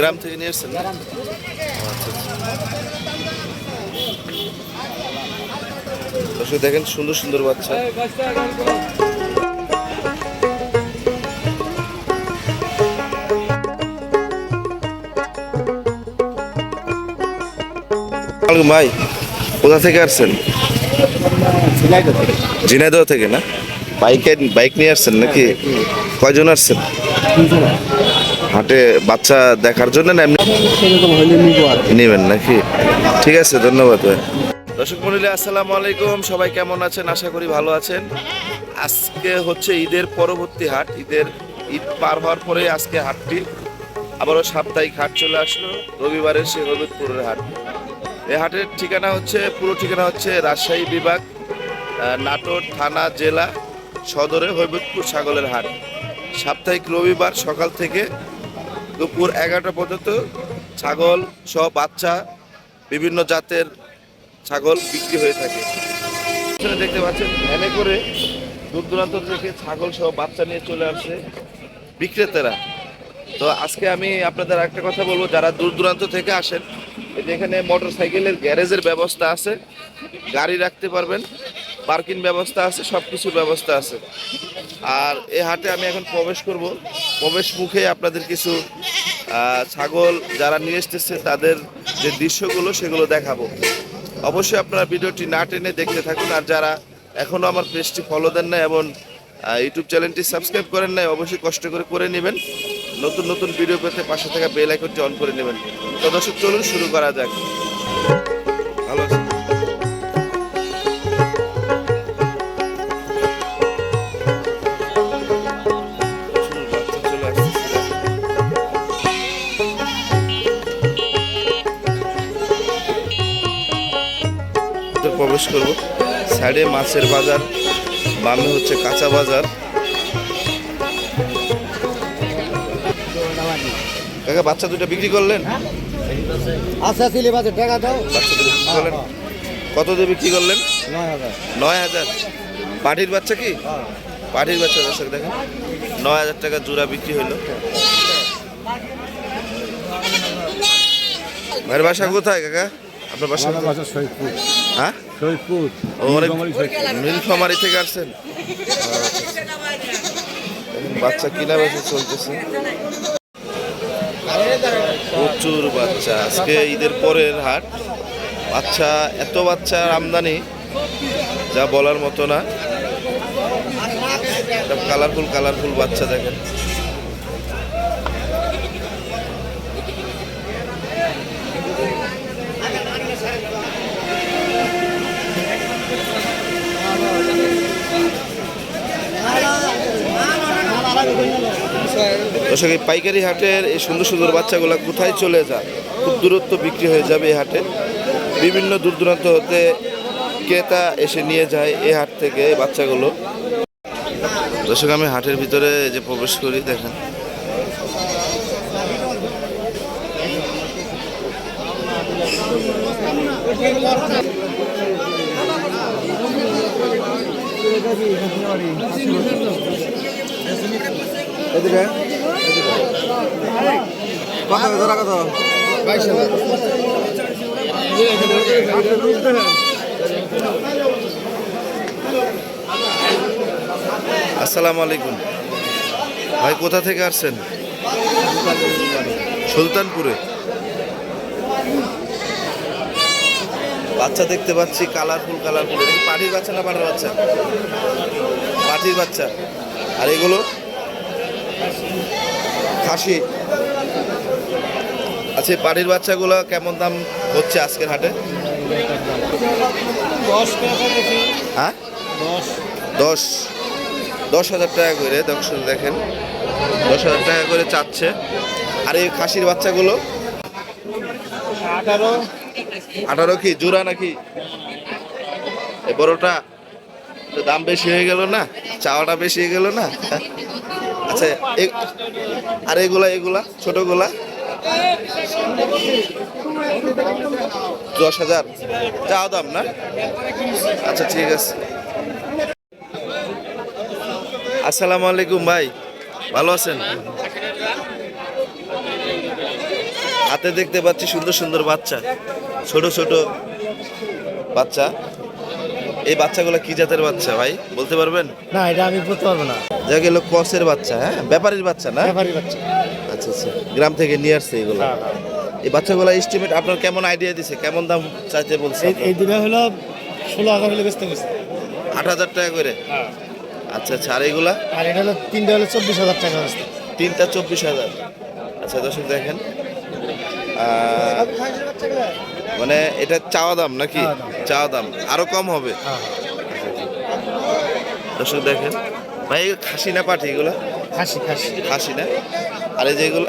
গ্রাম থেকে নিয়ে এসছেন। দেখেন সুন্দর সুন্দর বাচ্চা। ভাই, কোথা থেকে আসছেন? ঝিনাইদহ থেকে না? বাইকে, বাইক নিয়ে আসছেন নাকি? কয়জন আসছেন? হাটে বাচ্চা দেখার জন্য না এমনি নেবেন নাকি? ঠিক আছে ধন্যবাদ ভাই। দর্শক মন্ডলী আসসালামু আলাইকুম। সবাই কেমন আছেন? আশা করি ভালো আছেন। আজকে হচ্ছে ঈদের পরবর্তী হাট। ঈদের ঈদ পার হওয়ার পরে আজকে হাটটি আবারও সাপ্তাহিক হাট চলে আসলো। রবিবারের সে হবিবপুরের হাট। এই হাটের ঠিকানা হচ্ছে পুরো ঠিকানা হচ্ছে রাজশাহী বিভাগ নাটোর থানা জেলা সদরে হৈবতপুর ছাগলের হাট। সাপ্তাহিক রবিবার সকাল থেকে দুপুর এগারোটা পর্যন্ত ছাগল সহ বাচ্চা বিভিন্ন জাতের ছাগল বিক্রি হয়ে থাকে। দেখতে পাচ্ছেন, ভ্যানে করে দূর দূরান্ত থেকে ছাগল সহ বাচ্চা নিয়ে চলে আসছে বিক্রেতারা। তো আজকে আমি আপনাদের একটা কথা বলব, যারা দূর দূরান্ত থেকে আসেন এখানে মোটর সাইকেলের গ্যারেজের ব্যবস্থা আছে, গাড়ি রাখতে পারবেন, পার্কিং ব্যবস্থা আছে সব কিছুর ব্যবস্থা আছে। আর এই হাটে আমি এখন প্রবেশ করব। প্রবেশ মুখে আপনাদের কিছু ছাগল যারা নিয়ে এসতেছে তাদের যে দৃশ্যগুলো সেগুলো দেখাবো। অবশ্যই আপনারা ভিডিওটি না টেনে দেখতে থাকুন, আর যারা এখনও আমার পেজটি ফলো দেন না এবং ইউটিউব চ্যানেলটি সাবস্ক্রাইব করেন নাই, অবশ্যই কষ্ট করে করে নেবেন। নতুন নতুন ভিডিও পেতে পাশে থাকা বেল আইকনটি অন করে নেবেন। তো দর্শক, চলুন শুরু করা যাক। প্রবেশ করব। সাইডে মাছের বাজার বামে হচ্ছে কাঁচা বাজার। কাকা বাচ্চা দুটো বিক্রি করলেন? আচ্ছা সিলে বাজে টাকা দাও। বাচ্চা দুটো বিক্রি করলেন? কত দিয়ে বিক্রি করলেন? নয় হাজার। পাটির বাচ্চা কি? পাটির বাচ্চা দর্শক দেখেন। নয় হাজার টাকা জোড়া বিক্রি হলো ভাইয়ের বাসা কোথায় কাকা? আপনার বাসা হ্যাঁ? সৈয়দপুর নীলফামারি থেকে আসছেন? বাচ্চা কিনা বেচা চলতেছে? প্রচুর বাচ্চা। আজকে ঈদের পরের হাট। বাচ্চা এত বাচ্চার আমদানি যা বলার মতো না। কালারফুল কালারফুল বাচ্চা দেখেন। দর্শক, এই পাইকারি হাটের এই সুন্দর সুন্দর বাচ্চাগুলো কোথায় চলে যায়? খুব দূরত্ব বিক্রি হয়ে যাবে এই হাটে। বিভিন্ন দূর দূরান্ত হতে ক্রেতা এসে নিয়ে যায় এই হাট থেকে বাচ্চাগুলো। দর্শক, আমি হাটের ভিতরে যে প্রবেশ করি, দেখেন। এদিকে। কত জোড়া কত? আসসালামু আলাইকুম। ভাই, কোথা থেকে আসছেন? সুলতানপুরে। বাচ্চা দেখতে পাচ্ছি, কালারফুল কালারফুল। এটা কি বাচ্চা না পাটার বাচ্চা? পাটির বাচ্চা। আর এগুলো? খাসি। আচ্ছা পাটির বাচ্চাগুলো কেমন দাম হচ্ছে আজকের হাটে? দশ হ্যাঁ? দশ। দশ। হাজার টাকা করে দর্শক দেখেন। দশ হাজার টাকা করে চাচ্ছে। আর এই খাসির বাচ্চাগুলো? আঠারো। আঠারো কি? জোড়া নাকি? এই বড়টা দাম বেশি হয়ে গেল না? চাওয়াটা বেশি হয়ে গেল না? আচ্ছা আর এগুলা এগুলা, ছোটগুলা? দশ হাজার। চাও দাম, না? আচ্ছা ঠিক আছে। আসসালামু আলাইকুম ভাই, ভালো আছেন? হাতে দেখতে পাচ্ছি সুন্দর সুন্দর বাচ্চা, ছোট ছোট বাচ্চা। এই বাচ্চাগুলো কি জাতের বাচ্চা ভাই? বলতে পারবেন? না এটা আমি বলতে পারব না। যা গেল কসের বাচ্চা হ্যাঁ? ব্যাপারীর বাচ্চা না? ব্যাপারই বাচ্চা। আচ্ছা আচ্ছা। গ্রাম থেকে নিয়ে আসছে এগুলো। হ্যাঁ, এই বাচ্চাগুলো এস্টিমেট আপনার কেমন আইডিয়া দিছে? কেমন দাম চাইতে বলছে এই দুটো হলো ষোলো হাজার হলে বেচতে গেছে। আট হাজার টাকা করে? আচ্ছা আচ্ছা। আর এগুলা? আর এটা হলো তিনটা হলো চব্বিশ হাজার টাকা বেচতে। তিনটা চব্বিশ হাজার। আচ্ছা দর্শক দেখেন। মানে এটা চাওয়া দাম নাকি? চাওয়া দাম। আরও কম হবে? হ্যাঁ। দর্শক দেখেন। ভাই খাসি না পাঠি এগুলো? খাসি খাসি। খাসি না? আর এই যেগুলো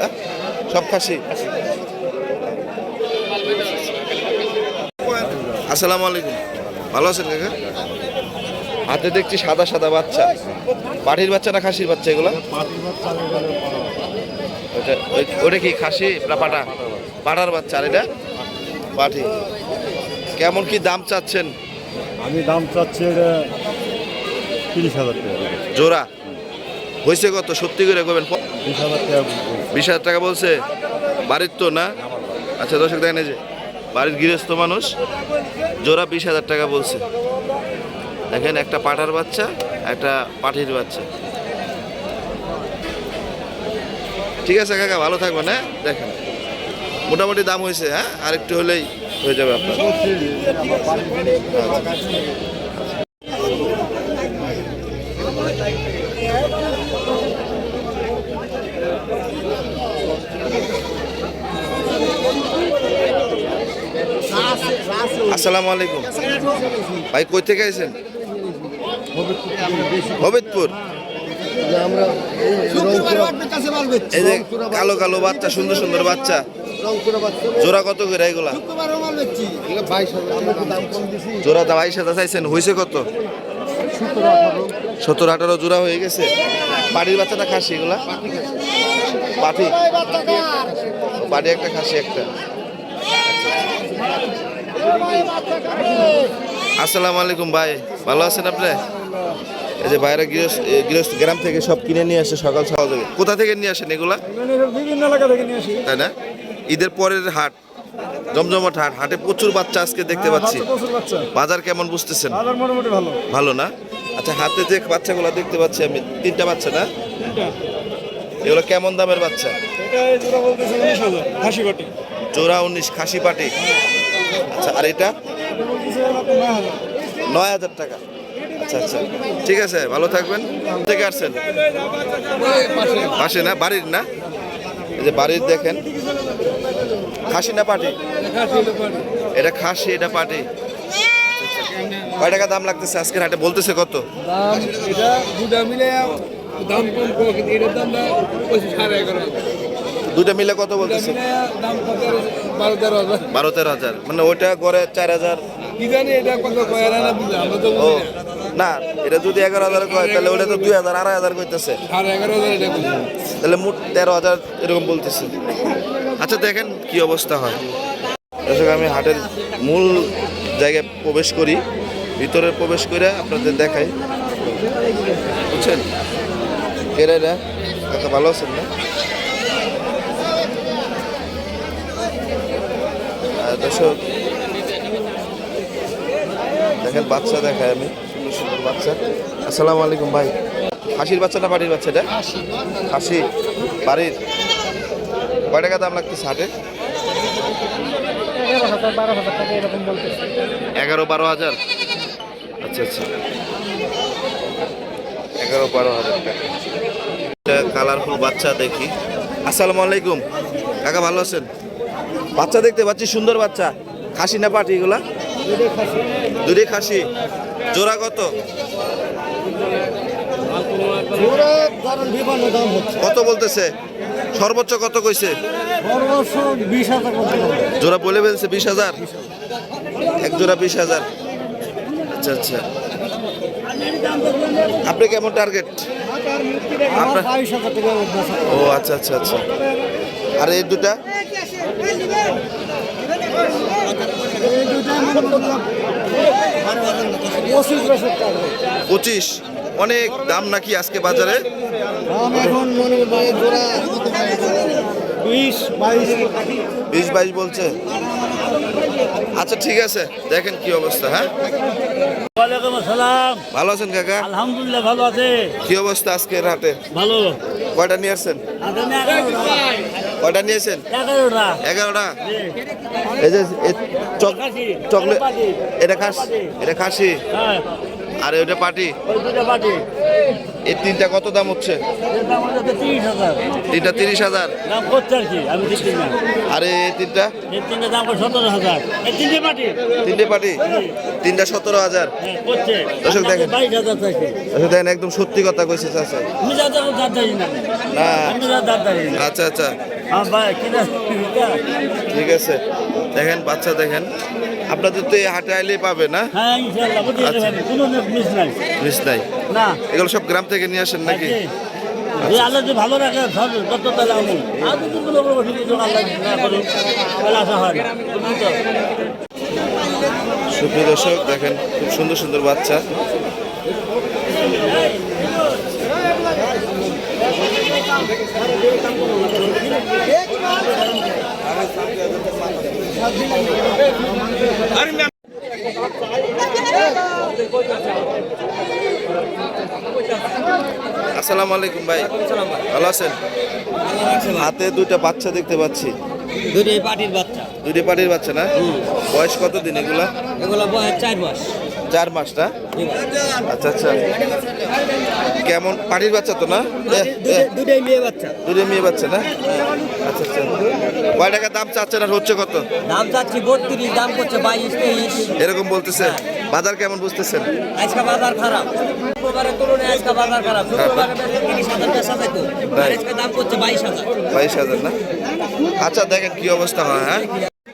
সব খাসি? আসসালামু আলাইকুম। ভালো আছেন কাকা? হাতে দেখছি সাদা সাদা বাচ্চা। পাঠির বাচ্চা না খাসির বাচ্চা এগুলো? ওটা কি খাসি না পাটা? পাটার বাচ্চা আর এটা? পাঠি কেমন কি দাম চাচ্ছেন? আমি দাম চাচ্ছি এটা তিরিশ হাজার টাকা। জোড়া? হয়েছে কত? সত্যি করে কবেন বিশ হাজার টাকা বিশ হাজার টাকা বলছে? বাড়ির তো না? আচ্ছা দর্শক দেখেন যে বাড়ির গৃহস্থ মানুষ জোড়া বিশ হাজার টাকা বলছে। দেখেন একটা পাঠার বাচ্চা একটা পাঠির বাচ্চা। ঠিক আছে কাকা ভালো থাকবেন হ্যাঁ? দেখেন। মোটামুটি দাম হয়েছে হ্যাঁ? আর একটু হলেই হয়ে যাবে আপনার। আসসালামু আলাইকুম। ভাই, কই থেকে আইছেন? হবিদপুর এই যে কালো কালো বাচ্চা, সুন্দর সুন্দর বাচ্চা। জোড়া কত করে এগুলা? জোড়া দাম বাইশ হাজার চাইছেন হয়েছে কত? সত্তর আঠারো জোড়া হয়ে গেছে। বাড়ির বাচ্চাটা খাসি এগুলা? পাঠি? বাড়ি একটা খাসি একটা। আসসালামু আলাইকুম ভাই ভালো আছেন আপনি? এই যে বাইরে গৃহস্থ গ্রাম থেকে সব কিনে নিয়ে আসে সকাল সকাল থেকে। কোথা থেকে নিয়ে আসেন এগুলা? বিভিন্ন এলাকা থেকে নিয়ে আসি। তাই না? ঈদের পরের হাট জমজমাট হাট হাটে প্রচুর বাচ্চা আজকে দেখতে পাচ্ছি। প্রচুর বাজার কেমন বুঝতেছেন? ভালো। না? আচ্ছা হাতে যে বাচ্চাগুলো দেখতে পাচ্ছি আমি তিনটা বাচ্চা না? এগুলো কেমন দামের বাচ্চা? জোড়া উনিশ খাসি পাটি। আচ্ছা আর এটা? নয় হাজার। টাকা। আচ্ছা আচ্ছা। ঠিক আছে ভালো থাকবেন। থেকে আসছেন? পাশে না? বাড়ির না? এই যে বাড়ির দেখেন খাসি না পাটি? এটা খাসি এটা পাটি। কয় টাকা দাম লাগতেছে? আজকের হাটে বলতেছে কত? দাম এটা দুটা মিলে দাম কম কম কিন্তু এটার দাম সাড়ে এগারো দুটা মিলে কত বলতেছে? বারো তেরো হাজার। মানে ওইটা গড়ে চার হাজার। কি জানি এটা কত আমরা তো না না এটা যদি এগারো হাজার কয় তাহলে ওটা তো দুই হাজার আড়াই হাজার বুঝি তাহলে মোট তেরো হাজার এরকম বলতেছে। আচ্ছা দেখেন কি অবস্থা হয়। দর্শক আমি হাটের মূল জায়গায় প্রবেশ করি ভিতরে প্রবেশ করে আপনাদের দেখাই। বুঝছেন? কেরাইরা কাকা ভালো আছেন না? দর্শক দেখেন বাচ্চা দেখায় আমি। বাচ্চা। আসসালামু আলাইকুম ভাই। হাসির বাচ্চা না বাড়ির বাচ্চা এটা? খাসি। বাড়ির? কয় টাকা দাম লাগতেছে হাটে? এগারো বারো হাজার আচ্ছা আচ্ছা। এগারো বারো হাজার টাকা। কালারফুল বাচ্চা দেখি। আসসালামু আলাইকুম। কাকা ভালো আছেন? বাচ্চা দেখতে পাচ্ছি সুন্দর বাচ্চা। খাসি না পাটি এগুলা? দুটোই খাসি। জোড়া কত? কত বলতেছে? সর্বোচ্চ কত কইছে। জোড়া বলে ফেলছে বিশ হাজার? এক জোড়া বিশ হাজার। আচ্ছা আচ্ছা। আপনি কেমন টার্গেট ও আচ্ছা আচ্ছা আচ্ছা। আর এই দুটা? এই পঁচিশ অনেক দাম নাকি আজকে বাজারে? দাম এখন করব জোড়া বিশ বাইশ। বাইশ বলছে। আচ্ছা ঠিক আছে। দেখেন কি অবস্থা হ্যাঁ? ভালো আছেন কাকা? আলহামদুলিল্লাহ ভালো আছে। কি অবস্থা আজকের হাটে ভালো। কয়টা নিয়ে আসছেন? কয়টা নিয়েছেন? এগারোটা। এই যে চক- চকলেট এটা খাস এটা খাসি? হ্যাঁ। আর ওইটা পাটি? ওই এই তিনটা কত দাম হচ্ছে? তিনটা তিরিশ হাজার? দাম করছে আর কি আমি আর এই তিনটা? এর তিনটে দাম সতেরো হাজার। তিনটে পাটি। তিনটে পাটি? তিনটা সতেরো হাজার? দর্শক দেখেন। আচ্ছা দেখেন একদম সত্যি কথা কইছে চাচা। না। আচ্ছা আচ্ছা। ঠিক আছে। দেখেন বাচ্চা দেখেন। আপনাদের তো এই হাটে আইলেই পাবে না? হ্যাঁ আচ্ছা। মিস নাই। এগুলো সব গ্রাম থেকে নিয়ে আসেন নাকি? আল্লাহ ভালো রাখে যত তাহলে আমি আশা হয়? সুপ্রিয় দর্শক দেখেন খুব সুন্দর সুন্দর বাচ্চা। আসসালামু আলাইকুম ভাই। ভালো আছেন? হাতে দুইটা বাচ্চা দেখতে পাচ্ছি। দুটি পাটির বাচ্চা। দুটি পাটির বাচ্চা না? বয়স কত দিন এগুলা? এগুলা বয়স চার মাস। চার মাস না আচ্ছা আচ্ছা। কেমন? পাটির বাচ্চা তো না? দুটোই মেয়ে বাচ্চা। মেয়ে বাচ্চা না? আচ্ছা আচ্ছা। কয় টাকা দাম চাচ্ছেন আর হচ্ছে কত? দাম চাচ্ছি বত্রিশ দাম করছে বাইশ তেইশ। এরকম বলতেছে। বাজার কেমন বুঝতেছেন? আজকে বাজার খারাপ। শুক্রবারের তুলনায় আজকে বাজার খারাপ। শুক্রবারে তিরিশ হাজার বেচা যাইতো। আজকে দাম করছে বাইশ হাজার। বাইশ হাজার না? আচ্ছা দেখেন কি অবস্থা হয় হ্যাঁ?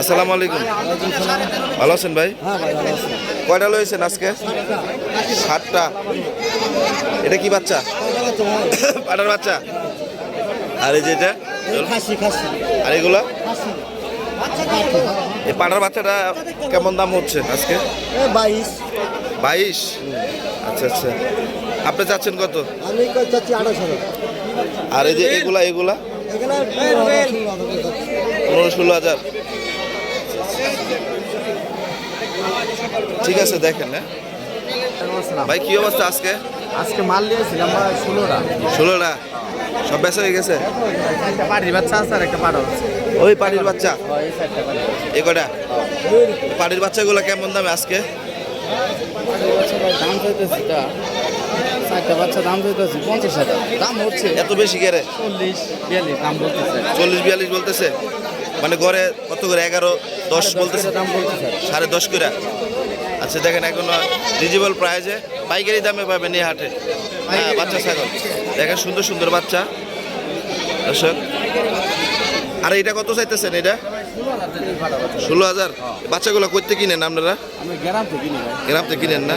আসসালামু আলাইকুম। ভালো আছেন ভাই? কয়টা লয়েছেন আজকে? সাতটা। এটা কি বাচ্চা? পাটার বাচ্চা। আর এই যেটা আর এগুলা? এই পাটার বাচ্চাটা কেমন দাম হচ্ছে আজকে? বাইশ বাইশ। আচ্ছা আচ্ছা। আপনি চাচ্ছেন কত? আর এই যে এগুলা এগুলা? পনেরো ষোলো হাজার। ঠিক আছে দেখেন হ্যাঁ। ভাই কি অবস্থা আজকে? আজকে মাল নিয়েছিলাম ভাই ষোলোটা। ষোলোটা? সব বেচা হয়ে গেছে? একটা পাটির বাচ্চা আছে আর একটা পাটা ওই পাটির বাচ্চা? এ কটা? পাটির বাচ্চাগুলো কেমন দামে আজকে? দাম চাইতেছি চারটা বাচ্চা দাম চাইতেছি পঞ্চাশ হাজার। দাম হচ্ছে এত বেশি গেরে চল্লিশ বিয়াল্লিশ দাম বলতেছে চল্লিশ বিয়াল্লিশ বলতেছে? মানে গড়ে কত করে? এগারো দশ বলতেছে? দাম বলতেছে। সাড়ে দশ করে? আচ্ছা দেখেন এখন রিজনেবল প্রাইজে পাইকারি দামে পাবেন এই হাটে। হ্যাঁ বাচ্চা ছাগল। দেখেন সুন্দর সুন্দর বাচ্চা। দর্শক আর এটা কত চাইতেছেন এটা? ষোলো হাজার। বাচ্চাগুলো করতে কিনেন আপনারা? গ্রাম থেকে কিনেন না?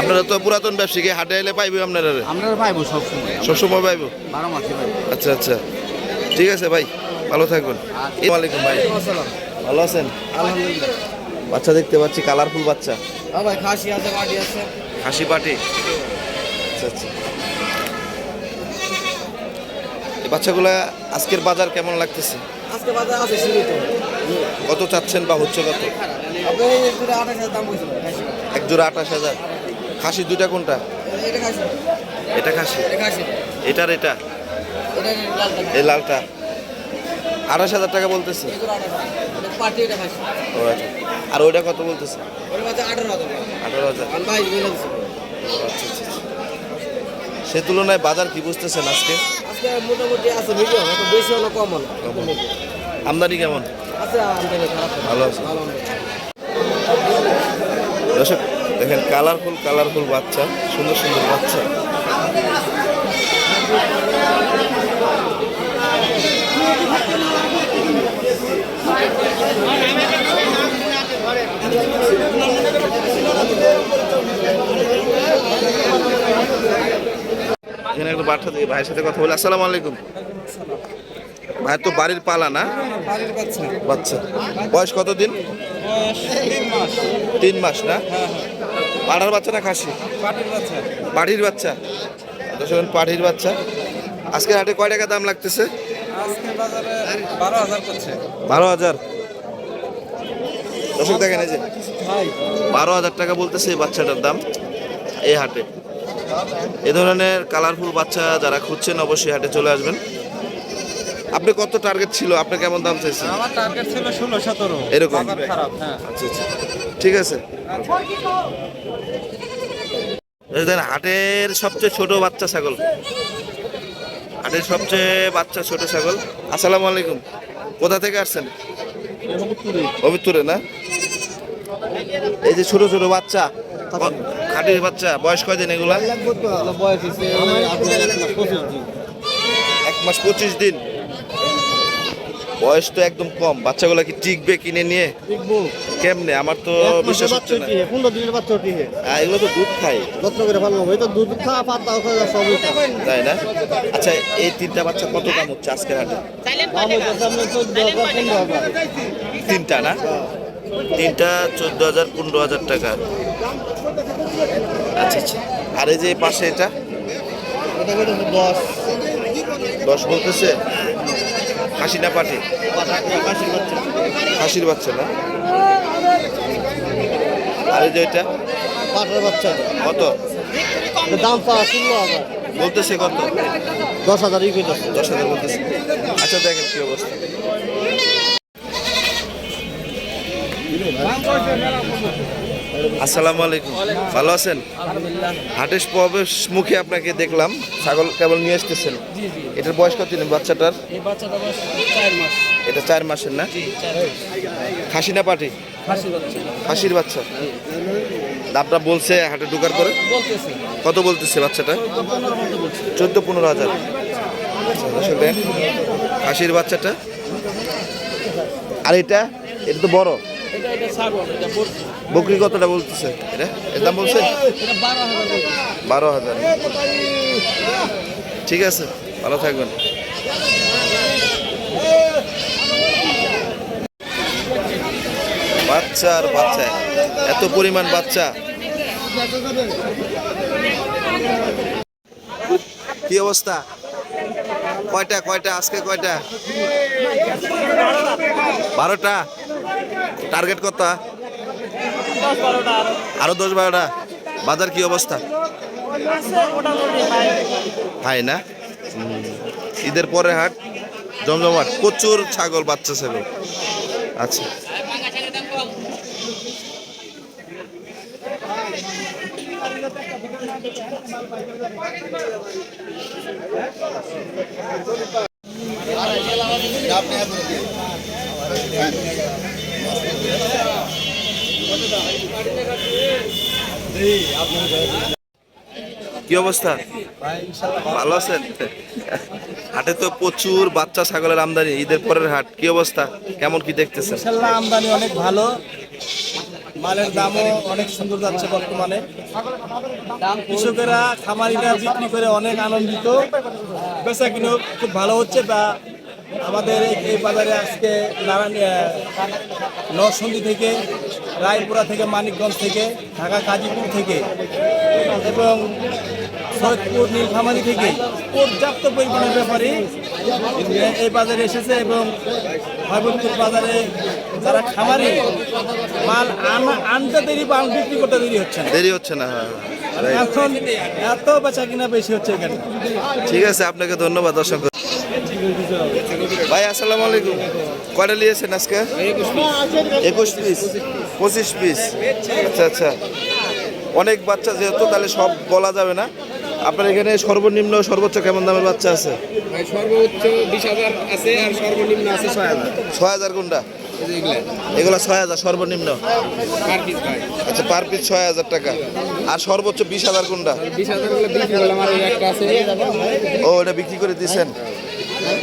আপনারা তো পুরাতন ব্যবসায়ী হাটে এলে পাইবে আপনারা? পাইবো সবসময়। পাইবো? আচ্ছা আচ্ছা। ঠিক আছে ভাই ভালো থাকবেন। আসসালামু আলাইকুম ভাই। ভালো আছেন? বাচ্চা দেখতে পাচ্ছি কালারফুল বাচ্চা। খাসি পাটি আচ্ছা আচ্ছা। এই বাচ্চাগুলা আজকের বাজার কেমন লাগতেছে? আজকে বাজার আছে সীমিত কত চাচ্ছেন বা হচ্ছে কত? আপনি দুটো আঠাশ হাজার দাম বলছিল এক জোড়া আঠাশ হাজার। খাসি দুইটা কোনটা? এটা খাসি। এটা খাসি? এটা খাসি। এটার এটা? এই লালটা। আঠাশ হাজার টাকা বলতেছে। আচ্ছা। আর ওইটা কত বলতেছে? আঠারো হাজার আচ্ছা আচ্ছা। সে তুলনায় বাজার কি বুঝতেছেন আজকে? মোটামুটি আছে মিডিয়াম অত বেশি কম আমদানি কেমন? আছে আমদানি ভালো আছে। দর্শক দেখেন কালারফুল কালারফুল বাচ্চা সুন্দর সুন্দর বাচ্চা। বাচ্চা দিয়ে ভাইয়ের সাথে কথা বলি। আসসালামু আলাইকুম। ভাই তো বাড়ির পালা না? বাচ্চা। বয়স কত দিন তিন মাস। না? পাড়ার বাচ্চা না খাসি? পাড়ির বাচ্চা। দর্শক পাড়ির বাচ্চা। আজকে হাটে কয় টাকা দাম লাগতেছে? বারো হাজার করছে। বারো হাজার? দর্শক দেখেন এই যে বারো হাজার টাকা বলতেছে এই বাচ্চাটার দাম এই হাটে। এ ধরনের কালারফুল বাচ্চা যারা খুঁজছেন অবশ্যই হাটে চলে আসবেন। আপনি কত টার্গেট ছিল? আপনি কেমন দাম চাইছেন? আমার টার্গেট ছিল ষোলো সতেরো। এরকম? খারাপ হ্যাঁ। আচ্ছা আচ্ছা। ঠিক আছে। এই দেখেন হাটের সবচেয়ে ছোট বাচ্চা ছাগল। হাটের সবচেয়ে বাচ্চা ছোট ছাগল। আসসালামু আলাইকুম। কোথা থেকে আসছেন? পবিত্রে না? এই যে ছোট ছোট বাচ্চা। হাটের বাচ্চা বয়স কয়দিন এগুলা? এক মাস পঁচিশ দিন। বয়স তো একদম কম। বাচ্চাগুলো কি টিকবে কিনে নিয়ে? কেমনে? আমার তো বিশ্বাস হচ্ছে না। পনেরো দিনের বাচ্চা টিহে। হ্যাঁ, এগুলো তো দুধ খায়। যত্ন করে ভালো হবে। তো দুধ খাওয়া পাতা খাওয়া সবই তাই না? আচ্ছা এই তিনটা বাচ্চা কত দাম হচ্ছে আজকের হাটে? তিনটা না? তিনটা চোদ্দ হাজার পনেরো হাজার টাকা। আচ্ছা আচ্ছা। আর এই যে পাশে এটা? দশ দশ বলতেছে? খাসি না পাটি কাশির বাচ্চা না? আর এই যে এটা? পাটার বাচ্চা। কত? দাম পাওয়া ষোলো হাজার। বলতেছে কত? দশ হাজার দশ হাজার বলতেছে। আচ্ছা দেখেন কি অবস্থা। আসসালামু আলাইকুম। ভালো আছেন? হাটের প্রবেশ মুখে আপনাকে দেখলাম ছাগল কেবল নিয়ে আসতেছেন। এটার বয়স কত দিন বাচ্চাটার? এটা চার মাসের না? খাসি না পাটি? খাসির বাচ্চা। দামটা বলছে হাটে ঢোকার পরে? কত বলতেছে বাচ্চাটা? চোদ্দ পনেরো হাজার। আচ্ছা, খাসির বাচ্চাটা। আর এটা? এটা তো বড়। বকরি। কতটা বলতেছে? এটা? এর দাম বলছে? বারো হাজার ঠিক আছে ভালো থাকবেন। বাচ্চা আর বাচ্চা এত পরিমাণ বাচ্চা। কি অবস্থা? কয়টা কয়টা আজকে কয়টা? বারোটা? টার্গেট কত? আরও দশ বারোটা। বাজার কি অবস্থা? হাই না? ঈদের পরে হাট, জমজমাট, প্রচুর ছাগল, বাচ্চা ছেলে। আচ্ছা। কি অবস্থা? ভালো আছেন? হাটে তো প্রচুর বাচ্চা ছাগলের আমদানি, ঈদের পরের হাট, কি অবস্থা? কেমন কি দেখতেছেন? আমদানি অনেক ভালো। মালের দামও অনেক সুন্দর যাচ্ছে বর্তমানে। কৃষকেরা খামারিরা বিক্রি করে অনেক আনন্দিত। বেচা কিনো খুব ভালো হচ্ছে বা আমাদের এই- বাজারে আজকে নারায়ণ নরসন্দী থেকে রায়পুরা থেকে মানিকগঞ্জ থেকে ঢাকা গাজীপুর থেকে এবং সৈয়দপুর নীলফামারি থেকে পর্যাপ্ত পরিমাণের ব্যাপারে এই বাজারে এসেছে এবং ভাগবতপুর বাজারে যারা খামারি মাল আনা আনতে দেরি মাল বিক্রি করতে দেরি হচ্ছে না। দেরি হচ্ছে না হ্যাঁ এখন এত বেচা কিনা বেশি হচ্ছে এখানে। ঠিক আছে আপনাকে ধন্যবাদ অসংখ্য ভাই আসসালামু আলাইকুম। কয়টা নিয়েছেন আজকে? একুশ পিস। পঁচিশ পিস। আচ্ছা আচ্ছা। অনেক বাচ্চা যেহেতু তাহলে সব বলা যাবে না। আপনার এখানে সর্বনিম্ন সর্বোচ্চ কেমন দামের বাচ্চা আছে? সর্বোচ্চ বিশ হাজার আছে আর সর্বনিম্ন আছে ছয় হাজার। ছয় হাজার কোনটা এগুলো। ছয় হাজার সর্বনিম্ন? আচ্ছা পার পিস ছয় হাজার টাকা। আর সর্বোচ্চ বিশ হাজার কোনটা ও এটা বিক্রি করে দিয়েছেন?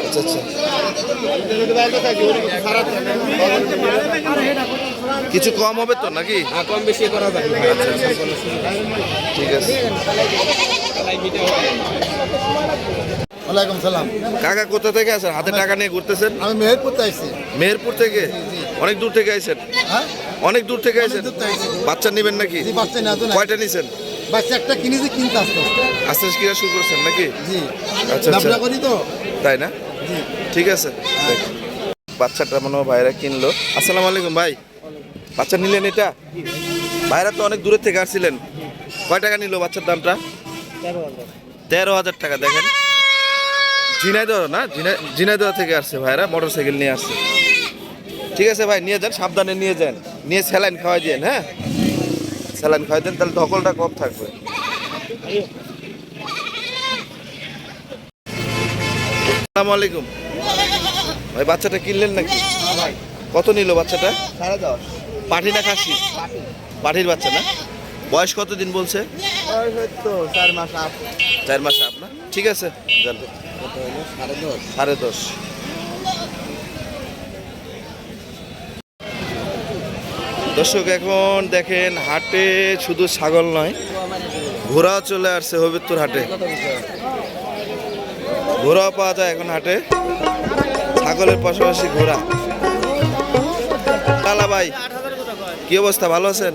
আচ্ছা আচ্ছা কিছু কম হবে তো নাকি? হ্যাঁ কম বেশি করা যাবে ঠিক আছে। ওয়ালাইকুম সালাম। কাকা কোথা থেকে আছেন? হাতে টাকা নিয়ে ঘুরতেছেন? আমি মেহেরপুর আইছি। মেহেরপুর থেকে? অনেক দূর থেকে আইছেন? হ্যাঁ? অনেক দূর থেকে আইছেন? দূর থেকে বাচ্চা নেবেন নাকি? কয়টা নিছেন? বাচ্চা একটা কিনেছি কিনতে আসতে আসতে। আস্তে আস্তে কিনা শুরু করছেন নাকি? জি। আচ্ছা আচ্ছা। করি তো? তাই না? জি। ঠিক আছে। বাচ্চাটা মনে হয় ভাইরা কিনলো। আসসালামু আলাইকুম ভাই। বাচ্চা নিলেন এটা? ভাইরা তো অনেক দূরের থেকে আসছিলেন। কয় টাকা নিল বাচ্চার দামটা? তেরো হাজার টাকা দেখেন। ঝিনাইদহ না? ঝিনাই ঝিনাইদহ থেকে আসছে ভাইরা মোটর সাইকেল নিয়ে আসছে। ঠিক আছে ভাই নিয়ে যান সাবধানে নিয়ে যান। নিয়ে স্যালাইন খাওয়াই দিন হ্যাঁ? স্যালাইন খাওয়াই দেন তাহলে ধকলটা কম থাকবে। আসসালামু আলাইকুম। ভাই বাচ্চাটা কিনলেন নাকি? কত নিল বাচ্চাটা? সাড়ে দশ। পাঠি না খাসি? পাঠির বাচ্চা না? বয়স কত দিন বলছে চার মাস আপ। চার মাসে আপনার ঠিক আছে। সাড়ে দশ। সাড়ে দশ। দর্শক এখন দেখেন হাটে শুধু ছাগল নয় ঘোড়াও চলে আসছে হবিবপুর হাটে। ঘোড়াও পাওয়া যায় এখন হাটে। ছাগলের পাশাপাশি ঘোড়া। কালা ভাই কি অবস্থা? ভালো আছেন?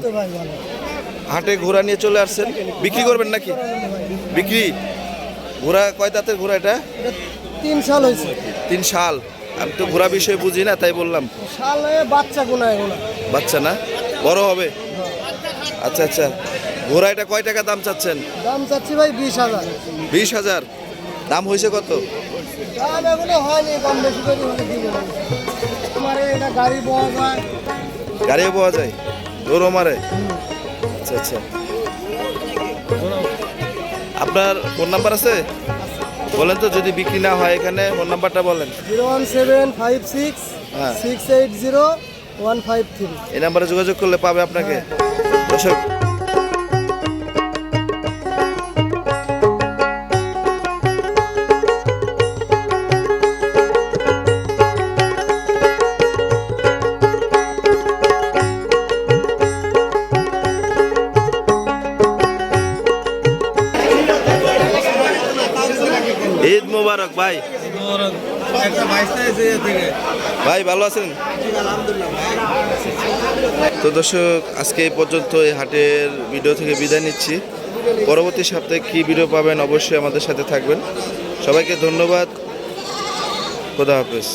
হাটে ঘোড়া নিয়ে চলে আসছেন? বিক্রি করবেন নাকি? বিক্রি? ঘোড়া কয় দাঁতের ঘোড়া এটা তিন সাল হয়েছে। তিন সাল। আমি তো ঘোরা বিষয়ে বুঝি না তাই বললাম। বাচ্চা বাচ্চা না? বড় হবে? আচ্ছা আচ্ছা। ঘোড়া এটা কয় টাকা দাম চাচ্ছেন? দাম চাচ্ছি ভাই বিশ হাজার। বিশ হাজার। দাম হয়েছে কত? গাড়িও পাওয়া যায়? জোরও মারে? আচ্ছা আচ্ছা। আপনার ফোন নাম্বার আছে? বলেন তো যদি বিক্রি না হয় এখানে ফোন নাম্বারটা বলেন। Zero one seven five six হ্যাঁ। Six eight zero one five three. এই নাম্বারে যোগাযোগ করলে পাবে আপনাকে। দর্শক ভাই, ভালো আছেন? তো দর্শক, আজকে এই পর্যন্ত এই হাটের ভিডিও থেকে বিদায় নিচ্ছি। পরবর্তী সপ্তাহে কি ভিডিও পাবেন অবশ্যই আমাদের সাথে থাকবেন। সবাইকে ধন্যবাদ। খোদা হাফেজ।